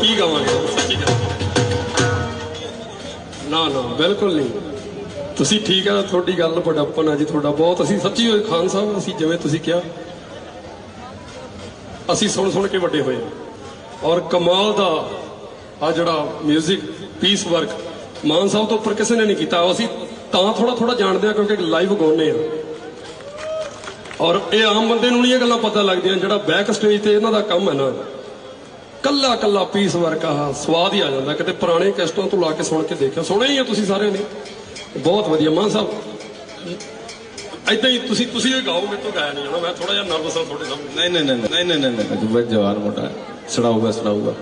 ਠੀਕ ਗਾਵਾਂਗੇ ਸੱਚੀ ਗੱਲ ਨਾ ਨਾ, ਬਿਲਕੁਲ ਨਹੀਂ। ਤੁਸੀਂ ਠੀਕ ਆ, ਤੁਹਾਡੀ ਗੱਲ ਬੜਾਪਨ ਆ ਜੀ, ਤੁਹਾਡਾ ਬਹੁਤ। ਅਸੀਂ ਸੱਚੀ ਹੋਏ ਖਾਨ ਸਾਹਿਬ, ਅਸੀਂ ਜਿਵੇਂ ਤੁਸੀਂ ਕਿਹਾ, ਅਸੀਂ ਸੁਣ ਸੁਣ ਕੇ ਵੱਡੇ ਹੋਏ ਔਰ ਕਮਾਲ ਦਾ ਆ ਜਿਹੜਾ 뮤직 ਪੀਸ ਵਰਕ ਮਾਨ ਸਾਹਿਬ ਤੋਂ ਉੱਪਰ ਕਿਸੇ ਨੇ ਨਹੀਂ ਕੀਤਾ। ਅਸੀਂ ਤਾਂ ਥੋੜਾ ਥੋੜਾ ਜਾਣਦੇ ਆ, ਕਿਉਂਕਿ ਲਾਈਵ ਗਾਉਂਦੇ ਆ। ਔਰ ਇਹ ਆਮ ਬੰਦੇ ਨੂੰ ਨਹੀਂ ਇਹ ਗੱਲਾਂ ਪਤਾ ਲੱਗਦੀਆਂ, ਜਿਹੜਾ ਬੈਕ ਸਟੇਜ ਤੇ ਇਹਨਾਂ ਦਾ ਕੰਮ ਹੈ ਨਾ। ਕੱਲਾ ਕੱਲਾ ਪੀਸ ਵਰਗਾ ਸਵਾਦ ਹੀ ਆ ਜਾਂਦਾ। ਕਿਤੇ ਪੁਰਾਣੇ ਕੈਸਟਾਂ ਤੋਂ ਲਾ ਕੇ ਸੁਣ ਕੇ ਦੇਖਿਆ। ਸੁਣਿਆ ਹੀ ਆ ਤੁਸੀਂ ਸਾਰਿਆਂ ਨੇ। ਬਹੁਤ ਵਧੀਆ। ਮਾਨ ਸਾਹਿਬ, ਏਦਾਂ ਹੀ ਤੁਸੀਂ ਤੁਸੀਂ ਇਹ ਗਾਓ, ਮੇਰੇ ਤੋਂ ਗਾਇਆ ਨਹੀਂ ਜਾਣਾ। ਮੈਂ ਥੋੜਾ ਜਿਹਾ ਨਰਵਸ ਹਾਂ ਤੁਹਾਡੇ ਸਾਹਮਣੇ। ਨਹੀਂ ਨਹੀਂ ਨਹੀਂ ਨਹੀਂ ਨਹੀਂ ਨਹੀਂ, ਜਵਾਨ ਮੋਟਾ ਹੈ। ਸੁਣਾਊਗਾ ਸੁਣਾਊਗਾ।